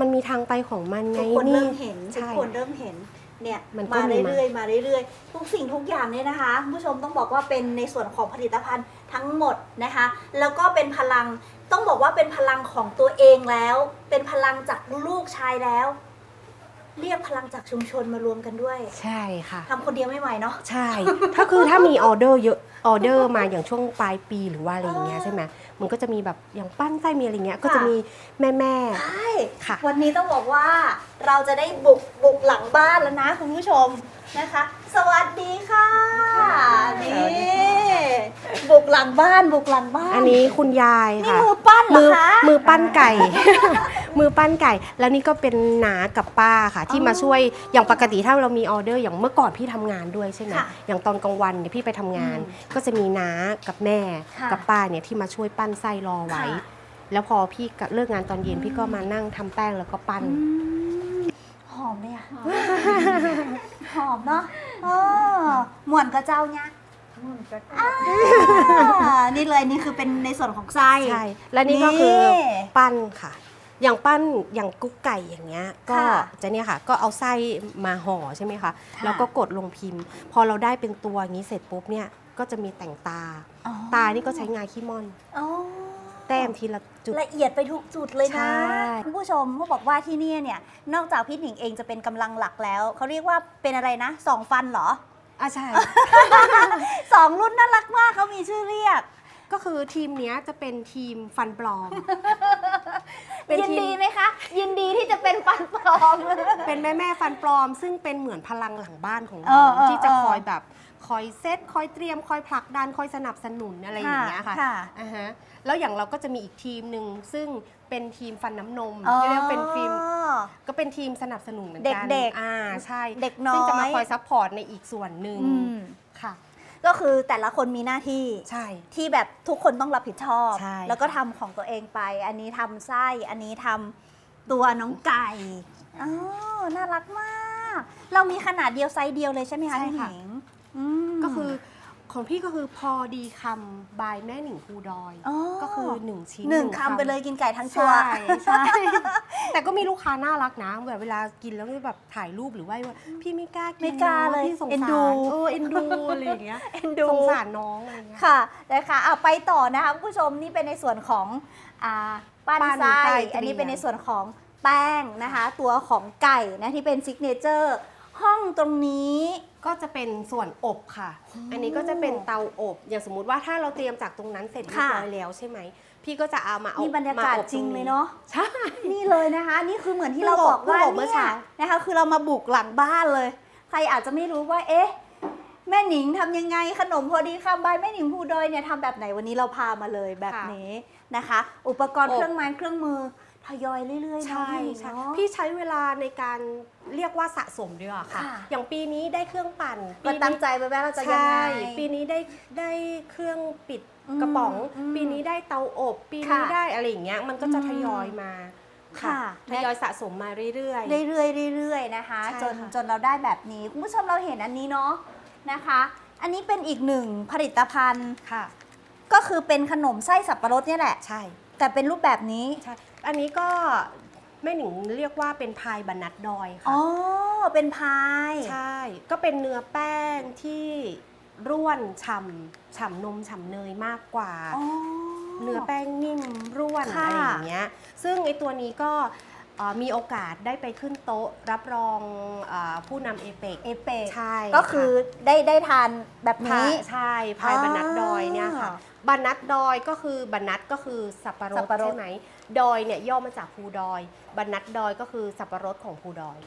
[SPEAKER 4] มันมีทางไปของมันไง
[SPEAKER 2] ทุกคน
[SPEAKER 4] นี่
[SPEAKER 2] เริ่มเห็นทุก
[SPEAKER 4] ใช่
[SPEAKER 2] คนเริ่มเห็นเนี่ย
[SPEAKER 4] มันก็
[SPEAKER 2] มา
[SPEAKER 4] มีมา
[SPEAKER 2] เรื่อยๆมาเรื่อยๆ ทุกสิ่งทุกอย่างเนี่ยนะคะคุณผู้ชมต้องบอกว่าเป็นในส่วนของผลิตภัณฑ์ทั้งหมดนะคะ แล้วก็เป็นพลังต้องบอกว่าเป็นพลังของตัวเองแล้ว เป็นพลังจากลูกชายแล้ว เรียกพลังจากชุมชนมารวมกันด้วย
[SPEAKER 4] ใช่ค่ะ
[SPEAKER 2] ทำคนเดียวไม่ไหวเนาะ
[SPEAKER 4] ใช่ ถ้าคือถ้ามีออเดอร์เยอะออเดอร์มาอย่างช่วงปลายปีหรือว่าอะไรอย่างเงี้ยใช่ไหมมันก็จะมีแบบอย่างปั้นไส้มีอะไรเงี้ย ก็จะมีแม่แม่
[SPEAKER 2] ใช่
[SPEAKER 4] ค่ะ
[SPEAKER 2] วันนี้ต้องบอกว่าเราจะได้บุกบุกหลังบ้านแล้วนะคุณผู้ชม นะคะ สวัสดีค่ะนี่บุกหลังบ้านบุกหลังบ้าน
[SPEAKER 4] อันนี้คุณยาย
[SPEAKER 2] นี่
[SPEAKER 4] ค่ะ
[SPEAKER 2] มือปั้นเหร
[SPEAKER 4] มื
[SPEAKER 2] อ
[SPEAKER 4] อ
[SPEAKER 2] คะ
[SPEAKER 4] มือปั้นไก่ มือปั้นไก่ แล้วนี่ก็เป็นน้ากับป้าค่ะ ที่
[SPEAKER 2] อ๋อ
[SPEAKER 4] มาช่วยอย่างปกติถ้าเรามีออเดอร์อย่างเมื่อก่อนพี่ทำงานด้วยใช่ไหม
[SPEAKER 2] ค่ะ
[SPEAKER 4] อย่างตอนกลางวันเนี่ยพี่ไปทำงาน
[SPEAKER 2] อืม
[SPEAKER 4] ก็จะมีน้ากับแม่
[SPEAKER 2] ค่ะ
[SPEAKER 4] กับป้าเนี่ยที่มาช่วยปั้นไส้รอไว้
[SPEAKER 2] ค่ะ
[SPEAKER 4] แล้วพอพี่กะเลิกงานตอนเย็นพี่ก็มานั่งทำแป้งแล้วก็ปั้น
[SPEAKER 2] อืมหอมเลยอะ หอมเนาะเออหมวนกระเจ้าเนี่ยอ่านี่เลยนี่คือเป็นในส่วนของไส้
[SPEAKER 4] ใช่ และนี่ก็คือ
[SPEAKER 2] นี่
[SPEAKER 4] ปั้นค่ะ อย่างปั้นอย่างกุ๊กไก่อย่างเงี้ย ก็
[SPEAKER 2] ค่ะ
[SPEAKER 4] จะเนี่ยค่ะ ก็เอาไส้มาห่อใช่ไหมคะ
[SPEAKER 2] ค่ะ
[SPEAKER 4] แล้วก็กดลงพิมพ์ พอเราได้เป็นตัวอย่างนี้เสร็จปุ๊บเนี่ย ก็จะมีแต่งตา
[SPEAKER 2] อ๋อ
[SPEAKER 4] ตานี่ก็ใช้งาขี้ม่อน
[SPEAKER 2] อ๋อ
[SPEAKER 4] แต้มทีละจุด
[SPEAKER 2] ละเอียดไปทุกจุดเลย
[SPEAKER 4] ใช่
[SPEAKER 2] นะคุณผู้ชมเขาบอกว่าที่เนี่ยเนี่ยนอกจากพี่หนิงเองจะเป็นกำลังหลักแล้ว เขาเรียกว่าเป็นอะไรนะสองฟันเหรอ
[SPEAKER 4] อะใช่
[SPEAKER 2] สองรุ่นน่ารักมากเขามีชื่อเรียก
[SPEAKER 4] ก็คือทีมเนี้ยจะเป็นทีมฟันปลอม เป็น
[SPEAKER 2] ยิน
[SPEAKER 4] ทีม
[SPEAKER 2] ดีไหมคะ ยินดีที่จะเป็นฟันปลอม
[SPEAKER 4] เป็นแม่แม่ๆฟันปลอม ซึ่งเป็นเหมือนพลังหลังบ้านของ
[SPEAKER 2] เอ
[SPEAKER 4] เรา
[SPEAKER 2] อเออ
[SPEAKER 4] ที่จะ
[SPEAKER 2] เออ
[SPEAKER 4] คอยแบบ คอยเซตคอยเตรียม คอยผลักดันคอยสนับสนุนอะไรอย่างเงี้ยค่ะ
[SPEAKER 2] ค่ะ
[SPEAKER 4] อ่าฮะแล้วอย่างเราก็จะมีอีกทีมหนึ่งซึ่งเป็นทีมฟันน้ำนม
[SPEAKER 2] อ๋อ
[SPEAKER 4] ที่เรียกว่าเป็นทีมก็เป็นทีมสนับสนุนเหมือนกัน
[SPEAKER 2] เด็กๆ
[SPEAKER 4] อ่าใช่
[SPEAKER 2] เด็กน้อย
[SPEAKER 4] ซึ่งจะมาคอยซัพพอร์ตในอีกส่วนหนึ่ง
[SPEAKER 2] อืม
[SPEAKER 4] ค่ะ
[SPEAKER 2] ก็คือแต่ละคนมีหน้าที่
[SPEAKER 4] ใช่
[SPEAKER 2] ที่แบบทุกคนต้องรับผิดชอบ
[SPEAKER 4] ใช่
[SPEAKER 2] แล้วก็ทำของตัวเองไป อันนี้ทำไส้อันนี้ทำตัวน้องไก่อ๋อน่ารักมาก เรามีขนาดเดียวไซส์เดียวเลยใช่ไหมคะ
[SPEAKER 4] ใช่
[SPEAKER 2] พี่ห
[SPEAKER 4] ค่ะ
[SPEAKER 2] นิงอืม
[SPEAKER 4] ก็คือของพี่ก็คือพอดีคำบายแม่หนิงภูดอย
[SPEAKER 2] อ๋อ
[SPEAKER 4] ก็คือหนึ่งชิ้น
[SPEAKER 2] หนึ่งคำไปเลยกินไก่ทั้งตัว
[SPEAKER 4] ใช่ใช่ แต่ก็มีลูกค้าน่ารักนะแบบเวลากินแล้วแบบถ่ายรูปหรือว่าว่าพี่ไม่กล้ากิน
[SPEAKER 2] ไม่กล้า
[SPEAKER 4] นะ
[SPEAKER 2] เลย
[SPEAKER 4] พี่สง
[SPEAKER 2] เอ็น
[SPEAKER 4] สา
[SPEAKER 2] ดู
[SPEAKER 4] รเออเอ็นดูอะไรอย่างเงี้ย
[SPEAKER 2] เอ็นดู
[SPEAKER 4] สงสารน้องอะไรอย่างเงี้ย
[SPEAKER 2] ค่ะนะคะเอาไปต่อนะคะคุณผู้ชมนี่เป็นในส่วนของอ่าปั้น
[SPEAKER 4] ปั้น
[SPEAKER 2] ไส้
[SPEAKER 4] ไส้เตรียม
[SPEAKER 2] อันนี้เป็นในส่วนของแป้งนะคะ ตัวของไก่นะที่เป็นซิกเนเจอร์ ห้องตรงนี้
[SPEAKER 4] ก็จะเป็นส่วนอบค่ะ อันนี้ก็จะเป็นเตาอบ อย่างสมมุติว่าถ้าเราเตรียมจากตรงนั้นเสร็จเรียบร้อยแล้วใช่ไหม พี่ก็จะเอามาเอา
[SPEAKER 2] นี่บรรยากาศ
[SPEAKER 4] มอบ
[SPEAKER 2] จริง
[SPEAKER 4] ต
[SPEAKER 2] เลยเนาะ
[SPEAKER 4] ใช่
[SPEAKER 2] นี่เลยนะคะ นี่คือเหมือนที่
[SPEAKER 4] เพิ่
[SPEAKER 2] เรา
[SPEAKER 4] ง
[SPEAKER 2] บอกว่า
[SPEAKER 4] เพิ่งบอกเมื่อ
[SPEAKER 2] เนี่ย
[SPEAKER 4] เช้า
[SPEAKER 2] นะคะ คือเรามาบุกหลังบ้านเลย ใครอาจจะไม่รู้ว่า เอ๊ะ แม่หนิงทำยังไงขนมพอดีคำบายแม่หนิงภูดอยเนี่ยทำแบบไหนวันนี้เราพามาเลยแบบนี้นะคะ อุปกรณ์
[SPEAKER 4] อบ
[SPEAKER 2] เครื่องไม้เครื่องมือ ทยอยเรื่อยๆเนาะ
[SPEAKER 4] ใช่
[SPEAKER 2] พี่หนิง
[SPEAKER 4] ใช่
[SPEAKER 2] เนาะ
[SPEAKER 4] พี่ใช้เวลาในการเรียกว่าสะสมดีกว่าค่ะ
[SPEAKER 2] ค่ะ
[SPEAKER 4] อย่างปีนี้ได้เครื่องปั่น
[SPEAKER 2] ก็
[SPEAKER 4] ปี
[SPEAKER 2] ตั้ง
[SPEAKER 4] นี้
[SPEAKER 2] ใจไปว่าเราจะยัง
[SPEAKER 4] ใช่
[SPEAKER 2] ไง
[SPEAKER 4] ปีนี้ได้ได้เครื่องปิด
[SPEAKER 2] อืม
[SPEAKER 4] กระป๋อง
[SPEAKER 2] อืม
[SPEAKER 4] ปีนี้ได้เตาอบ ปี
[SPEAKER 2] ค่ะ
[SPEAKER 4] นี้ได้อะไรอย่างเงี้ยมันก็จะ
[SPEAKER 2] อืม
[SPEAKER 4] ทยอยมา
[SPEAKER 2] ค่ะ
[SPEAKER 4] ทยอยสะสมมาเรื่อย
[SPEAKER 2] เรื่อยๆเรื่อยๆนะคะ
[SPEAKER 4] ใช่
[SPEAKER 2] จน
[SPEAKER 4] ค่ะ
[SPEAKER 2] จนเราได้แบบนี้คุณผู้ชมเราเห็นอันนี้เนาะนะคะ อันนี้เป็นอีกหนึ่งผลิตภัณฑ์
[SPEAKER 4] ๆค่ะ
[SPEAKER 2] ก็คือเป็นขนมไส้สับปะรดเนี่ยแหละ
[SPEAKER 4] ใช่
[SPEAKER 2] แต่เป็นรูปแบบนี้
[SPEAKER 4] ใช่อันนี้ก็แม่หนิงเรียกว่าเป็นพายบรรนัดดอยค่ะ
[SPEAKER 2] อ๋อ เป็นพาย
[SPEAKER 4] ใช่ ก็เป็นเนื้อแป้งที่ร่วนฉ่ำฉ่ำนมฉ่ำเนยมากกว่า
[SPEAKER 2] อ๋อ
[SPEAKER 4] เนื้อแป้งนิ่มร่วน
[SPEAKER 2] ค่ะ
[SPEAKER 4] อะไรอย่างเงี้ย ซึ่งไอตัวนี้ก็เอ่อมีโอกาสได้ไปขึ้นโต๊ะรับรองเออผู้นำเอเปก
[SPEAKER 2] เอเปก
[SPEAKER 4] ใช่
[SPEAKER 2] ก็คือได้ได้ทานแบบ
[SPEAKER 4] พา
[SPEAKER 2] นี้
[SPEAKER 4] ยใช่พาย
[SPEAKER 2] อ๋อ
[SPEAKER 4] บรรนัดดอยเนี่ยค่ะ บรรนัดดอยก็คือบรรนัดก็คือสับปะร
[SPEAKER 2] สั
[SPEAKER 4] ด
[SPEAKER 2] บปะรด
[SPEAKER 4] ใช่ไหมดอยเนี่ยย่อมาจากภูดอยบรรนัดดอยก็คือสับปะรดของภูดอย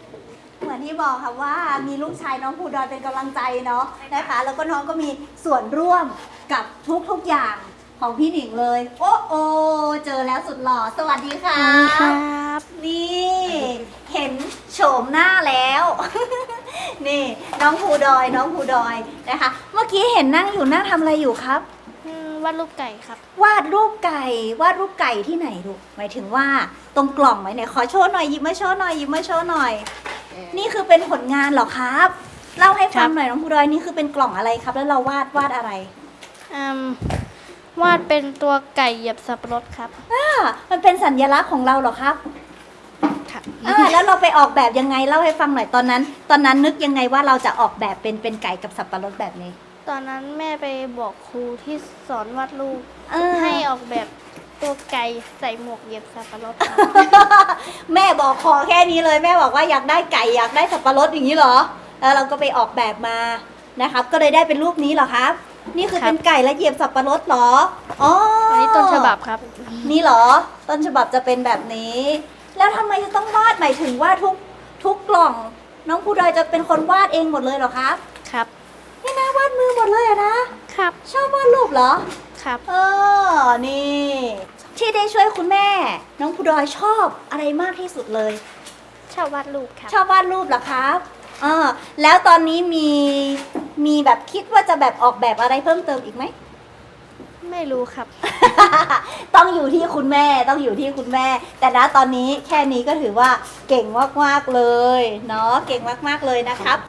[SPEAKER 2] เหมือนที่บอกค่ะว่ามีลูกชายน้องภูดอยเป็นกำลังใจเนาะนะคะ แล้วก็น้องก็มีส่วนร่วมกับทุกทุกๆอย่างของพี่หนิงเลย โอ้โอเจอแล้วสุดหล่อสวัสดีค่ะนี่เห็นโฉมหน้าแล้ว นี่น้องภูดอยน้องภูดอยนะคะ เมื่อกี้เห็นนั่งอยู่นั่งทำอะไรอยู่ครับ
[SPEAKER 5] อืม วาดรูปไก่ครับ
[SPEAKER 2] วาดรูปไก่ วาดรูปไก่ที่ไหนลูกหมายถึงว่าตรงกล่องไหมเนี่ยขอโชว์หน่อยหยิบมาโชว์หน่อยหยิบมาโชว์หน่อย นี่คือเป็นผลงานเหรอครับ เล่าให้ฟังหน่อยน้องภูดอยนี่คือเป็นกล่องอะไรครับ แล้วเราวาดวาดอะไร
[SPEAKER 5] อืมวาดเป็นตัวไก่เหยียบสับปะรดครับ
[SPEAKER 2] อ่ามันเป็นสัญลักษณ์ของเราเหรอครับ
[SPEAKER 5] ครับ
[SPEAKER 2] อ่าแล้วเราไปออกแบบยังไงเล่าให้ฟังหน่อยตอนนั้น ตอนนั้นนึกยังไงว่าเราจะออกแบบเป็นเป็นไก่กับสับปะรดแบบนี้
[SPEAKER 5] ตอนนั้นแม่ไปบอกครูที่สอนวาดรูป
[SPEAKER 2] เออ
[SPEAKER 5] ให้ออกแบบตัวไก่ใส่หมวกเหยียบสับปะรดครับ
[SPEAKER 2] แม่บอกขอแค่นี้เลยแม่บอกว่าอยากได้ไก่อยากได้สับปะรดอย่างนี้เหรอแล้วเราก็ไปออกแบบมานะครับ ก็เลยได้เป็นรูปนี้เหรอครับ นี่คือ
[SPEAKER 5] ครับ
[SPEAKER 2] เป็นไก่และเหยียบสับปะรดเหรออ๋อ
[SPEAKER 5] อั
[SPEAKER 2] อั
[SPEAKER 5] นนี้ต้นฉบับครับ
[SPEAKER 2] นี่เหรอ ต้นฉบับจะเป็นแบบนี้ แล้วทำไมจะต้องวาดหมายถึงว่าทุกทุกกล่อง น้องผู้ดอยจะเป็นคนวาดเองหมดเลยเหรอครับ เลยอะนะ
[SPEAKER 5] ครับ
[SPEAKER 2] ชอบวาดรูปเหรอ
[SPEAKER 5] ครับ
[SPEAKER 2] เออ นี่ ที่ได้ช่วยคุณแม่ น้องผู้ดอยชอบอะไรมากที่สุดเลย
[SPEAKER 5] ชอบวาดรูปครับ
[SPEAKER 2] ชอบวาดรูปเหรอครับเออแล้วตอนนี้มีมีแบบคิดว่าจะแบบออกแบบอะไรเพิ่มเติมอีกไหม
[SPEAKER 5] ไม่รู้ครับ
[SPEAKER 2] ต้องอยู่ที่คุณแม่ต้องอยู่ที่คุณแม่ แต่ณตอนนี้แค่นี้ก็ถือว่าเก่งมากๆเลยเนาะเก่งมากๆเลยนะครับ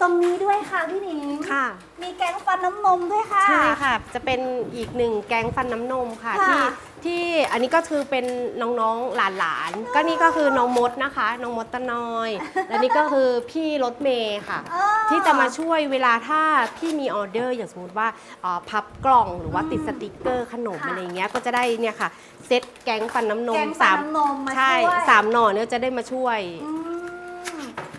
[SPEAKER 2] ตรงนี้ด้วยค่ะพี่หนิง
[SPEAKER 4] ค่ะ
[SPEAKER 2] มีแกงฟันน้ำนมด้วยค่ะ
[SPEAKER 4] ใช่ค่ะ จะเป็นอีกหนึ่งแก๊งฟันน้ำนมค่ะ
[SPEAKER 2] ค่ะ
[SPEAKER 4] ที่ที่อันนี้ก็คือเป็นน้องๆหลานๆ ก็นี่ก็คือน้องมดนะคะ น้องมดตะนอย และนี่ก็คือพี่รถเมย์ค่ะ
[SPEAKER 2] อ๋อ
[SPEAKER 4] ที่จะมาช่วยเวลาถ้าพี่มีออเดอร์อย่างสมมติว่าเอ่อพับกล่องหรือว่าติดสติกเกอร์ขนม
[SPEAKER 2] ค่ะ
[SPEAKER 4] อะไรเงี้ยก็จะได้เนี่ยค่ะ เซตแก๊งฟันน้ำน
[SPEAKER 2] แก
[SPEAKER 4] ม
[SPEAKER 2] ง
[SPEAKER 4] สา
[SPEAKER 2] ฟัน
[SPEAKER 4] ม
[SPEAKER 2] น้ำนมมา
[SPEAKER 4] ใช่
[SPEAKER 2] ช่วย
[SPEAKER 4] สามหน่อเนี่ยจะได้มาช่วย
[SPEAKER 2] อืม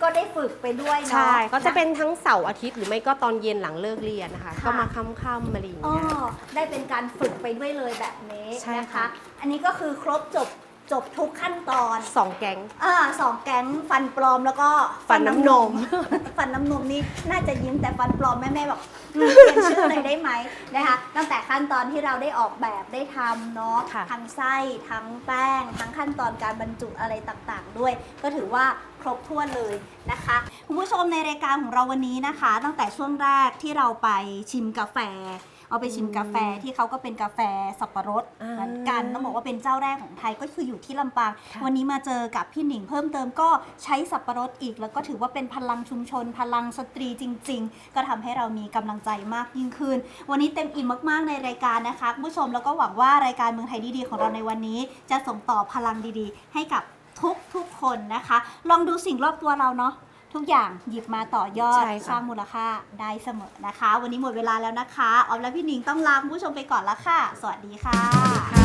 [SPEAKER 2] ก็ได้ฝึกไปด้วยเนาะ
[SPEAKER 4] ใช่ ก็จะเป็นทั้งเสาร์อาทิตย์หรือไม่ก็ตอนเย็นหลังเลิกเรียนนะคะ
[SPEAKER 2] ค่ะ
[SPEAKER 4] ก็มาค่ำๆอะไรอย่าง
[SPEAKER 2] อ๋อ
[SPEAKER 4] เงี้ย
[SPEAKER 2] ได้เป็นการฝึกไปด้วยเลยแบบนี้
[SPEAKER 4] ใช่
[SPEAKER 2] นะคะ
[SPEAKER 4] ค่ะ
[SPEAKER 2] อันนี้ก็คือครบจบ จบทุกขั้นตอน
[SPEAKER 4] สองแก๊ง
[SPEAKER 2] อ่าสองแก๊งฟันปลอมแล้วก็
[SPEAKER 4] ฟันน้ำนม
[SPEAKER 2] ฟันน้ำนมนี่น่าจะยิ้มแต่ฟันปลอมแม่แม่ๆบอกอืมเปลี่ยนชื่อหน่อยได้ไหมนะคะตั้งแต่ขั้นตอนที่เราได้ออกแบบได้ทำเนาะ
[SPEAKER 4] ค่ะ
[SPEAKER 2] ทั้งไส้ทั้งแป้ง ทั้งขั้นตอนการบรรจุอะไรต่างๆ ด้วย ก็ถือว่าครบถ้วนเลยนะคะคุณผู้ชมในรายการของเราวันนี้นะคะ ตั้งแต่ช่วงแรกที่เราไปชิมกาแฟ เอาไปชิมกาแฟที่เขาก็เป็นกาแฟสับปะรด
[SPEAKER 4] อ่า
[SPEAKER 2] เหมือนกันต้องบอกว่าเป็นเจ้าแรกของไทยก็คืออยู่ที่ลำปาง
[SPEAKER 4] ค่ะ
[SPEAKER 2] วันนี้มาเจอกับพี่หนิงเพิ่มเติมก็ใช้สับปะรดอีก แล้วก็ถือว่าเป็นพลังชุมชน พลังสตรีจริง ๆ ก็ทำให้เรามีกำลังใจมากยิ่งขึ้น วันนี้เต็มอิ่มมากๆในรายการนะคะคุณผู้ชมแล้วก็หวังว่ารายการเมืองไทยดีๆของเราในวันนี้ จะส่งต่อพลังดีๆ ให้กับทุกทุกๆคนนะคะ ลองดูสิ่งรอบตัวเราเนาะ ทุกอย่างหยิบมาต่อยอด
[SPEAKER 4] ใช่ค่ะ
[SPEAKER 2] สร้างมูลค่าได้เสมอนะคะ วันนี้หมดเวลาแล้วนะคะออมและพี่หนิงต้องลาคุณผู้ชมไปก่อนละค่ะ สวัสดีค่ะ
[SPEAKER 4] ค่ะ